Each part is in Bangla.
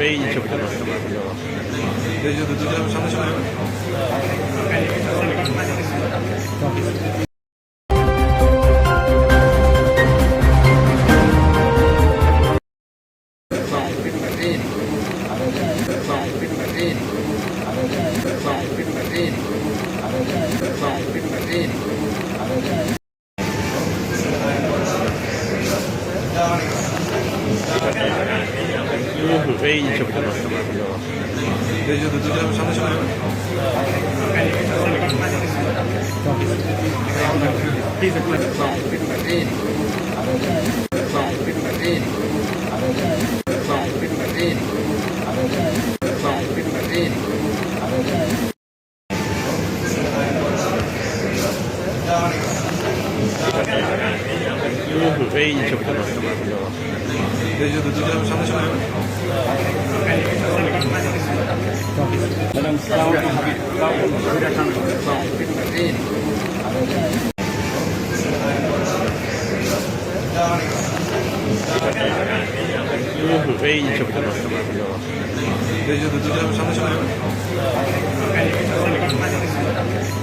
এই ছবিটা নষ্ট করে দিল এই যে দুটো সামনে সামনে এই ছবিটা নষ্ট করে দিল এই যে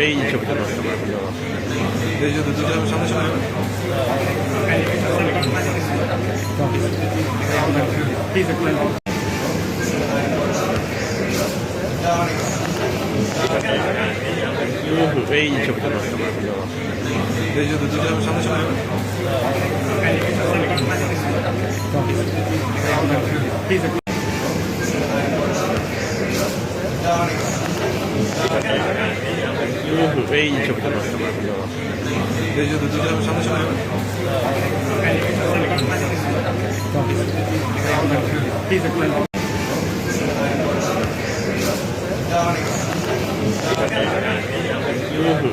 এই ছবিটা নষ্ট করে দিল এই যে দুটো সামনে সামনে এই ছবিটা নষ্ট করে দিল এই যে দুটো সামনে সামনে এই ছবিটা নষ্ট করে দিল এই যে দুটো সামনে সামনে এই ছবিটা নষ্ট করে দিল এই যে দুটো সামনে সামনে এই ছবিটা নষ্ট করে দিল এই যে দুটো সামনে সামনে এই ছবিটা নষ্ট করে দিল এই যে দুটো সামনে সামনে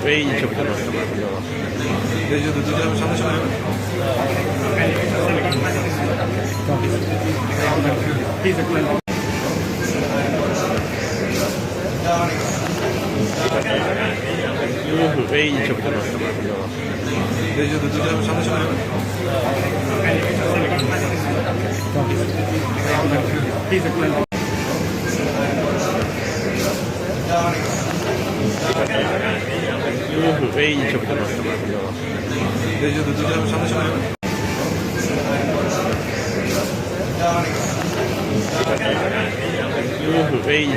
এই ছবিটা নষ্ট করে দিল এই যে দুটো সামনে সামনে এই ছবিটা নষ্ট করে দিল এই যে দুটো সামনে সামনে এই ছবিটা নষ্ট করে দিল এই যে দুটো সামনে সামনে এই ছবিটা নষ্ট করে দিল এই যে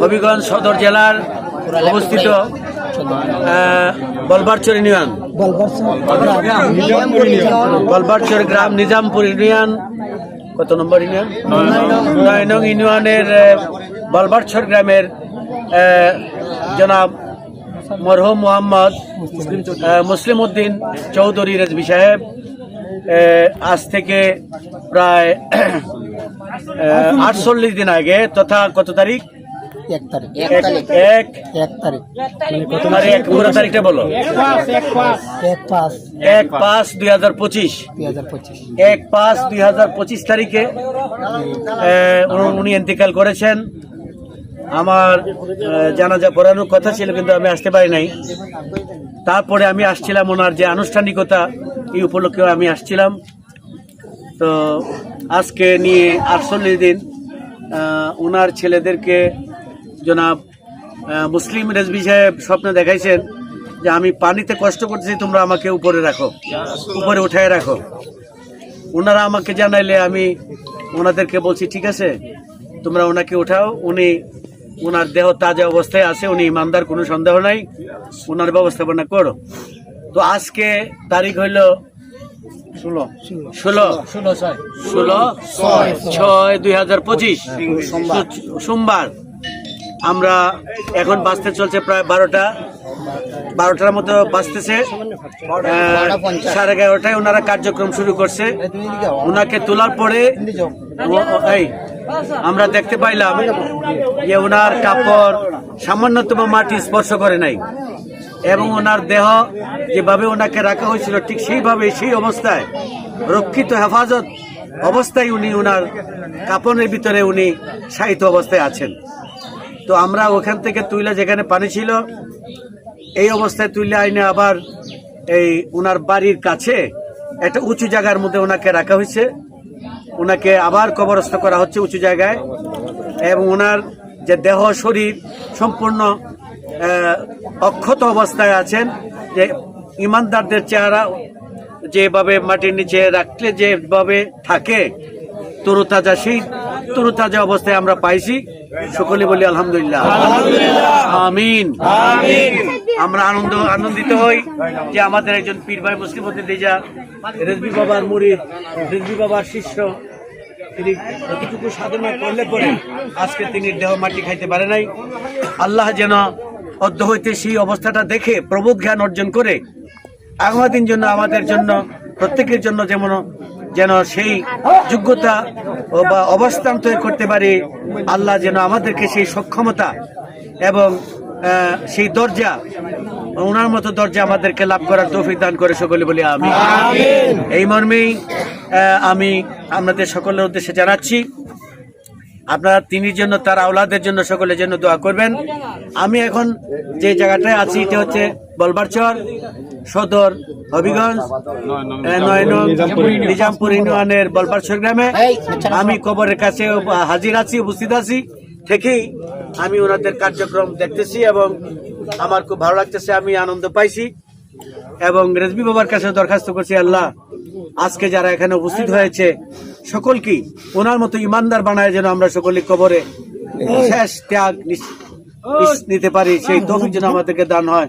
হবিগঞ্জ সদর জেলার অবস্থিত বলবারচর ইউনিয়ন। বলবারচর গ্রাম নিজামপুর ইউনিয়ন। কত নম্বর ইউনিয়ন? নয় নং ইউনিয়নের বলবারচর গ্রামের জনাব মরহুম মোহাম্মদ মুসলিম উদ্দিন চৌধুরী রেজবি সাহেব আজ থেকে প্রায় আটচল্লিশ দিন আগে তথা কত তারিখ? এক তারিখ। এক তারিখ। তোমার এক পুরো তারিখটা বলো। এক পাঁচ এক পাঁচ। দুই হাজার পঁচিশ। এক পাঁচ দুই হাজার পঁচিশ তারিখে উনি- ইন্তেকাল করেছেন। আমার জানাজা পড়ানোর কথা ছিল কিন্তু আমি আসতে পারি নাই। তারপরে আমি আসছিলাম ওনার যে আনুষ্ঠানিকতা এই উপলক্ষে আমি আসছিলাম। তো আজকে নিয়ে আটচল্লিশ দিন ওনার ছেলেদেরকে জনাব মুসলিম রেজবি সাহেব স্বপ্নে দেখাইছেন যে আমি পানিতে কষ্ট করতেছি, তোমরা আমাকে উপরে রাখো, উপরে উঠায় রাখো। ওনারা আমাকে জানাইলে আমি ওনাদেরকে বলছি, ঠিক আছে, তোমরা ওনাকে উঠাও, উনি ওনার দেহ তাজা অবস্থায় আছে, উনি ইমানদার, কোনো সন্দেহ নাই, ওনার ব্যবস্থাপনা করো। তো আজকে তারিখ হইল ষোলো। ষোলো। ষোলো ছয়। ষোলো ছয়। দুই হাজার পঁচিশ। সোমবার। আমরা এখন বাঁচতে চলছে প্রায় বারোটা। বারোটার মতো বাঁচতেছে আহ, সাড়ে এগারোটায় ওনারা কার্যক্রম শুরু করছে। ওনাকে তোলার পরে আমরা দেখতে পাইলাম যে ওনার কাপড় সামান্যতম মাটি স্পর্শ করে নাই। এবং ওনার দেহ যেভাবে ওনাকে রাখা হয়েছিল, ঠিক সেইভাবে, সেই অবস্থায়, রক্ষিত হেফাজত অবস্থায় উনি ওনার কাপড়ের ভিতরে উনি সাহিত্য অবস্থায় আছেন। তো আমরা ওখান থেকে তুইলা যেখানে পানি ছিল, এই অবস্থায় তুইলে আইনে আবার এই ওনার বাড়ির কাছে একটা উঁচু জায়গার মধ্যে ওনাকে রাখা হয়েছে। ওনাকে আবার কবরস্থ করা হচ্ছে উঁচু জায়গায় এবং ওনার যে দেহ, শরীর সম্পূর্ণ অক্ষত অবস্থায় আছেন যে ইমানদারদের চেহারা যেভাবে মাটির নিচে রাখলে যেভাবে থাকে তরুতাজা সেই তরুতাজা অবস্থায় আমরা পাইছি। সকলে বলি আলহামদুলিল্লাহ। আমিন। আমরা আনন্দ আনন্দিত হই যে আমাদের একজন পীর ভাই মুসলিম দেজা রেজবি বাবার মুরিদ রেজবি বাবার শিষ্য তিনি এতটুকু সাধনা করলে পরে আজকে তিনি দেহ মাটি খাইতে পারে নাই। আল্লাহ যেন অদ্য হইতে সেই অবস্থাটা দেখে প্রবোধ জ্ঞান অর্জন করে আগামী দিন জন্য আমাদের জন্য প্রত্যেকের জন্য যেমন যেন সেই যোগ্যতা বা অবস্থান তৈরি করতে পারে আল্লাহ যেন আমাদেরকে সেই সক্ষমতা এবং সেই দরজা ওনার মতো দরজা আমাদেরকে লাভ করার তৌফিক দান করে সকলে বলি আমি এই মর্মেই আমি আপনাদের সকলের উদ্দেশ্যে জানাচ্ছি আপনারা তিনির জন্য, তার আওলাদের জন্য সকলের জন্য দোয়া করবেন। আমি এখন যে জায়গাটায় আছি, এটা হচ্ছে বলবারচর সদর, হবিগঞ্জ নিজামপুর ইউনিয়নের বলবারচর গ্রামে। আমি কবরের কাছে হাজির আছি, উপস্থিত আছি। থেকেই আমি ওনাদের কার্যক্রম দেখতেছি এবং আমার খুব ভালো লাগতেছে, আমি আনন্দ পাইছি এবং রেজবি বাবার কাছে দরখাস্ত করছি, আল্লাহ আজকে যারা এখানে উপস্থিত হয়েছে সকলকেই ওনার মতো ইমানদার বানায় যেন আমরা সকলে কবরে শেষ ত্যাগ নিতে পারি, সেই তফিক যেন আমাদেরকে দান হয়।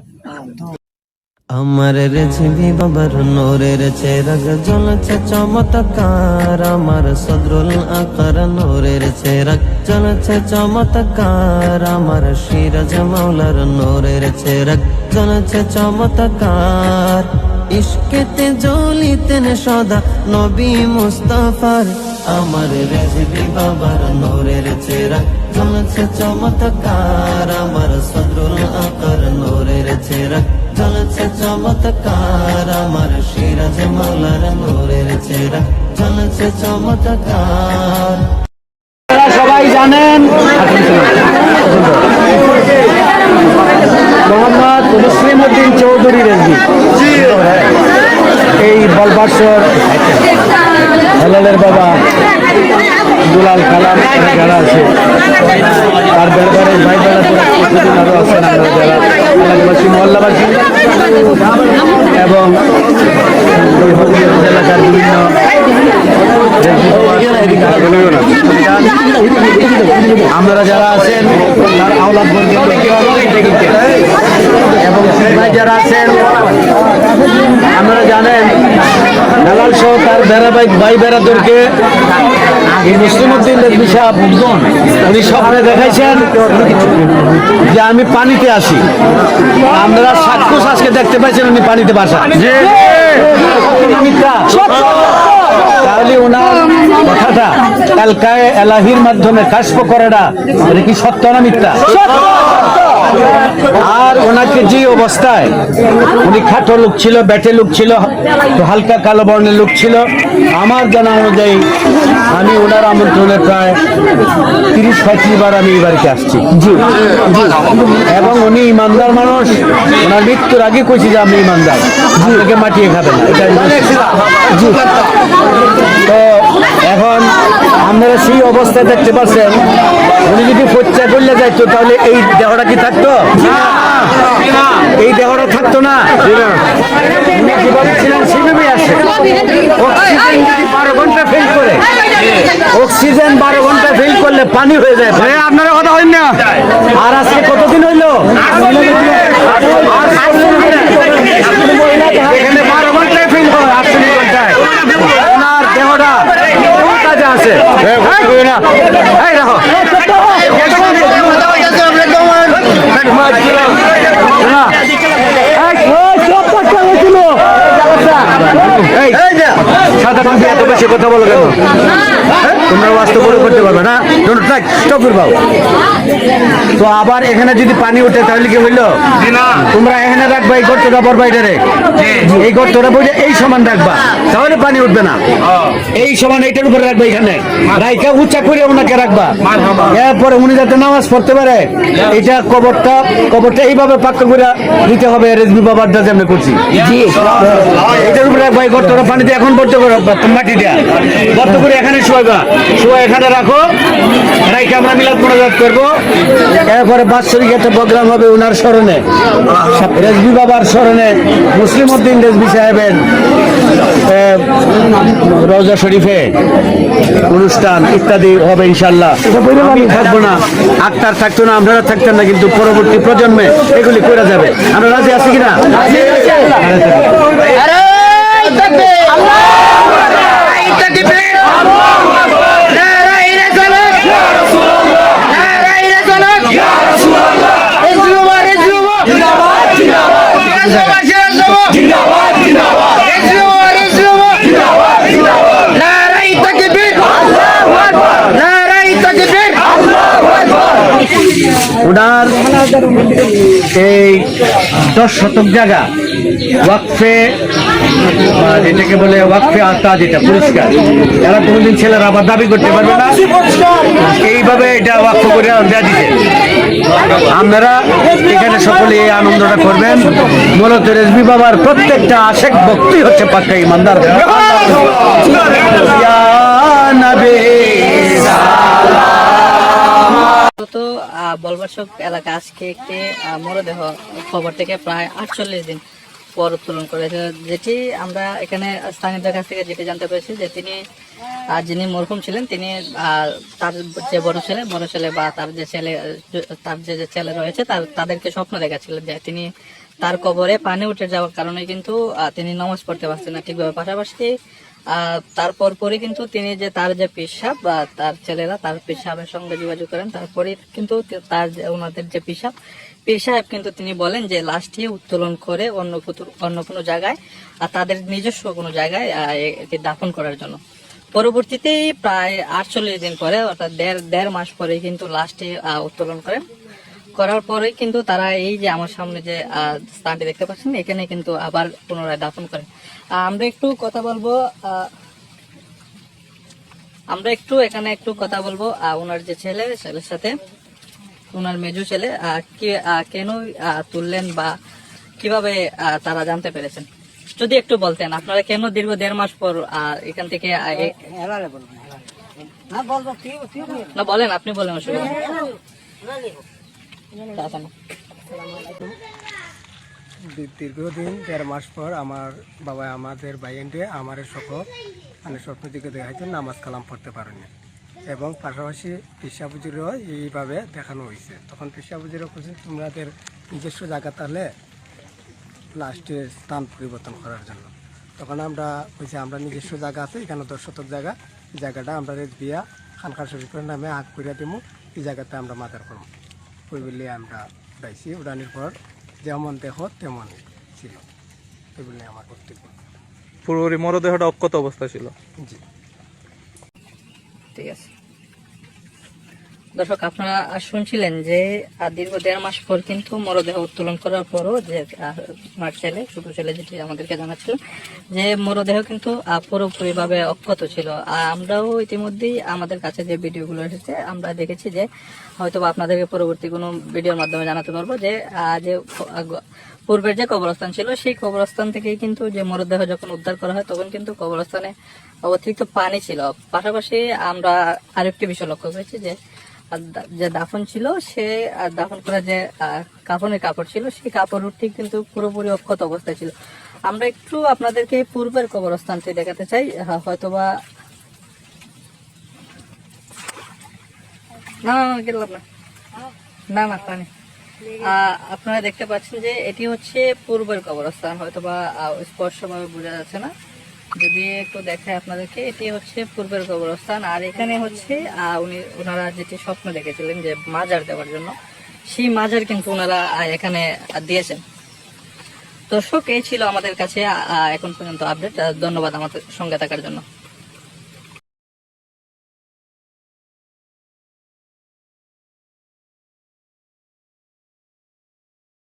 আমার রেছিবি বাবার নোরের চেরাগ জ্বলছে চমৎকার, আমার সদরুল আকার নোরের চেরাগ জ্বলছে চমৎকার, আমার সিরাজ মাওলার নোরের চেরাগ জ্বলছে চমৎকার। ইস্কেতে জ্বলিতেন সদা নবী মুস্তাফার। আমার রেজবি বাবার নোরের চেরাগ জ্বলছে চমৎকার। আমার সদরুল আকার নোরের চেরাগ জ্বলছে চমৎকার। আমার সিরাজ মালার নোরের চেরাগ জ্বলছে চমৎকার। সবাই জানেন, মোহাম্মদ মুসলিম উদ্দিন চৌধুরী রেজবি। এই বলবাসর হেলালের বাবা দুলাল কালাম যারা আছে, তার দরবারে ভাই বেড়া কিছুদিন আরও আছেন আমরা যারা। এলাকাবাসী মহল্লাবাসী এবং এলাকার বিভিন্ন আপনারা যারা আছেন, তার আওলাদ এবং যারা আছেন, আপনারা জানেন দালাল সহ তার বেড়া ভাই বেড়াদেরকে এই মুসলিম উদ্দিন রেজবি সাহেব, উনি স্বপ্নে দেখাইছেন যে আমি পানিতে আসি আমরা সাক্ষুষ আজকে দেখতে পাইছেন উনি পানিতে বাসা। তাহলে ওনার কথাটা এলাহির মাধ্যমে কাশপ করাটা এটা কি সত্য না মিথ্যা? আর ওনাকে যে অবস্থায় উনি খাটো লোক ছিল ব্যাটে লোক ছিল তো হালকা কালো বর্ণের লোক ছিল আমার জানা অনুযায়ী আমি ওনার আমন্ত্রণে প্রায় তিরিশ পঁয়ত্রিশ বার আমি এই বাড়িতে আসছি। এবং উনি ইমানদার মানুষ ওনার মৃত্যুর আগে কইছি যে আমি ইমানদার আপনাকে মাটিয়ে খাবেন এটা তো এখন আপনারা সেই অবস্থায় দেখতে পাচ্ছেন উনি যদি ফচ্চা করলে যাইতো তাহলে এই দেহটা কি থাকতো? এই দেহটা থাকতো না? উনি যেভাবে ছিলেন সেভাবেই আছে অক্সিজেন যদি বারো ঘণ্টা ফেল করে অক্সিজেন বারো ঘণ্টা ফেল করলে পানি হয়ে যায়। ভাই আপনারা কথা হইন না। আর আজকে কতদিন হইল এখানে বারো ঘন্টায় ফেল হয় আটচল্লিশ ঘন্টায় ওনার দেহটা কোন কাজে আছে এই না এই দেখো না। এই, সাদা টুপি এত বেশি কথা বলো কেন? তোমরা বাস্তব করে করতে পারবে না? স্টপ করবাও তো আবার এখানে যদি পানি ওঠে তাহলে কি হইল? তোমরা এখানে রাখবা এই গর্তটা বড় বাইরে এই গর্তটা বইটা এই সমান রাখবা তাহলে পানি উঠবে না। এই সমান এইটার উপরে রাখবা এখানে। রাইকা উচ্চা করে ওনাকে রাখবা। এরপরে উনি যাতে নামাজ পড়তে পারে এটা কবরটা কবরটা এইভাবে পাক্কা করে দিতে হবে রেজবি বাবার যা যেমন করছি। এটার উপরে রাখবা এই গর্তটা পানিতে এখন ভর্তি করে মাটি দেয়া। গর্ত করে এখানে শোয়াবা শোয়া এখানে রাখো। মিলাদ মোনাজাত করব। এরপরে বাৎসরিক একটা প্রোগ্রাম হবে ওনার স্মরণে। রেজবি বাবার স্মরণে মুসলিম উদ্দিন রেজবি সাহেবের এ, রওজা শরীফে অনুষ্ঠান ইত্যাদি হবে ইনশাল্লাহ আমি থাকব না আক্তার থাকতো না আপনারা থাকতেন না কিন্তু পরবর্তী প্রজন্মে এগুলি করে যাবে। আমরা রাজি আছি কিনা? জিন্দাবাদ জিন্দাবাদ ওনার এই দশ শতক জায়গা ওয়াকফে যেটাকে বলে ওয়াকফে আত্মা যেটা পুরস্কার। এরা কোনোদিন ছেলেরা আবার দাবি করতে পারবে না এইভাবে এটা ওয়াকফ করে দেওয়া দিতে আপনারা এখানে সকলে এই আনন্দটা করবেন। মূলত রেজবি বাবার প্রত্যেকটা আশেক ভক্তি হচ্ছে পাক্কা ইমানদার। তো আহ, বলবাসক এলাকা আজকে একটি মরদেহ খবর থেকে প্রায় আটচল্লিশ দিন পর উত্তোলন করেছে যেটি আমরা এখানে স্থানীয়দের কাছ থেকে যেটি জানতে পেরেছি যে তিনি যিনি মরহুম ছিলেন তিনি তার যে বড় ছেলে বড় ছেলে বা তার যে ছেলে তার যে ছেলে রয়েছে তার তাদেরকে স্বপ্ন দেখাচ্ছিলেন যে তিনি তার কবরে পানি উঠে যাওয়ার কারণে কিন্তু তিনি নামাজ পড়তে পারছেন না। ঠিকভাবে পাশাপাশি তারপর পরে কিন্তু তিনি যে তার যে পেশাব বা তার ছেলেরা তার পেশাবের সঙ্গে যোগাযোগ করেন, তারপরে কিন্তু তার ওনাদের যে পেশাব পেশাব কিন্তু তিনি বলেন যে লাশটি উত্তোলন করে অন্য অন্য কোনো জায়গায় আর তাদের নিজস্ব কোনো জায়গায় দাফন করার জন্য। পরবর্তীতে প্রায় আটচল্লিশ দিন পরে অর্থাৎ দেড় দেড় মাস পরে কিন্তু লাশটি উত্তোলন করেন। করার পরে কিন্তু তারা এই যে আমার সামনে যে স্থানটি দেখতে পাচ্ছেন এখানে কিন্তু আবার পুনরায় দাফন করেন আমরা একটু কথা বলব আমরা একটু এখানে একটু কথা বলব ওনার যে ছেলে ছেলের সাথে ওনার মেজু ছেলে কেন তুললেন বা কীভাবে তারা জানতে পেরেছেন যদি একটু বলতেন আপনারা কেন দীর্ঘ দেড় মাস পর এখান থেকে না বলেন আপনি বলেন অসুবিধা দীর্ঘদিন, দেড় মাস পর আমার বাবা, আমাদের বাইন্ডে আমার সকল মানে স্বপ্ন দিকে নামাজ কালাম পড়তে পারেনি। এবং পাশাপাশি পেশাবুজিরও এইভাবে দেখানো হয়েছে তখন পেশাবুজিরও বলছে তোমাদের নিজস্ব জায়গা তাহলে লাস্টের স্থান পরিবর্তন করার জন্য। তখন আমরা বলছি আমরা নিজস্ব জায়গা আছে, এখানে দশ শতক জায়গা। জায়গাটা আমরা দিয়া খানকার শরীফের নামে আগ করিয়া দিব এই জায়গাতে আমরা মাদার করব ওই বলে আমরা উড়াইছি উডানির পর যেমন দেহ তেমন ছিল। এই আমার কর্তব্য। পুরোপুরি মরদেহটা অক্ষত অবস্থা ছিল। জি। ঠিক আছে। দর্শক, আপনারা শুনছিলেন যে দীর্ঘ দেড় মাস পর কিন্তু মরদেহ উত্তোলন করার পরও যে আমার ছেলে, ছোট ছেলে যেটি আমাদেরকে জানাচ্ছিল, যে মরদেহ কিন্তু পুরোপুরি ভাবে অক্ষত ছিল। আর আমরাও ইতিমধ্যেই আমাদের কাছে যে ভিডিওগুলো এসেছে, আমরা দেখেছি যে হয়তো আপনাদেরকে পরবর্তী কোনো ভিডিওর মাধ্যমে জানাতে পারব যে যে পূর্বের যে কবরস্থান ছিল, সেই কবরস্থান থেকেই কিন্তু যে মরদেহ যখন উদ্ধার করা হয়, তখন কিন্তু কবরস্থানে অতিরিক্ত পানি ছিল। পাশাপাশি আমরা আরেকটি বিষয় লক্ষ্য করেছি যে যে দাফন ছিল সে দাফন করা যে কাফনের কাপড় ছিল সেই কাপড়টি কিন্তু পুরোপুরি অক্ষত অবস্থায় ছিল। আমরা একটু আপনাদেরকে পূর্বের কবরস্থানটি দেখাতে চাই। হয়তোবা না না, না আপনারা দেখতে পাচ্ছেন যে এটি হচ্ছে পূর্বের কবরস্থান। হয়তোবা স্পষ্টভাবে বোঝা যাচ্ছে না। যদি একটু দেখায় আপনাদেরকে, এটি হচ্ছে পূর্বের কবরস্থান, আর এখানে হচ্ছে উনি ওনারা যেটি স্বপ্ন দেখেছিলেন যে মাজার দেওয়ার জন্য, সেই মাজার কিন্তু ওনারা এখানে দিয়েছেন। দর্শক, এই ছিল আমাদের কাছে এখন পর্যন্ত আপডেট ধন্যবাদ আমাদের সঙ্গে থাকার জন্য।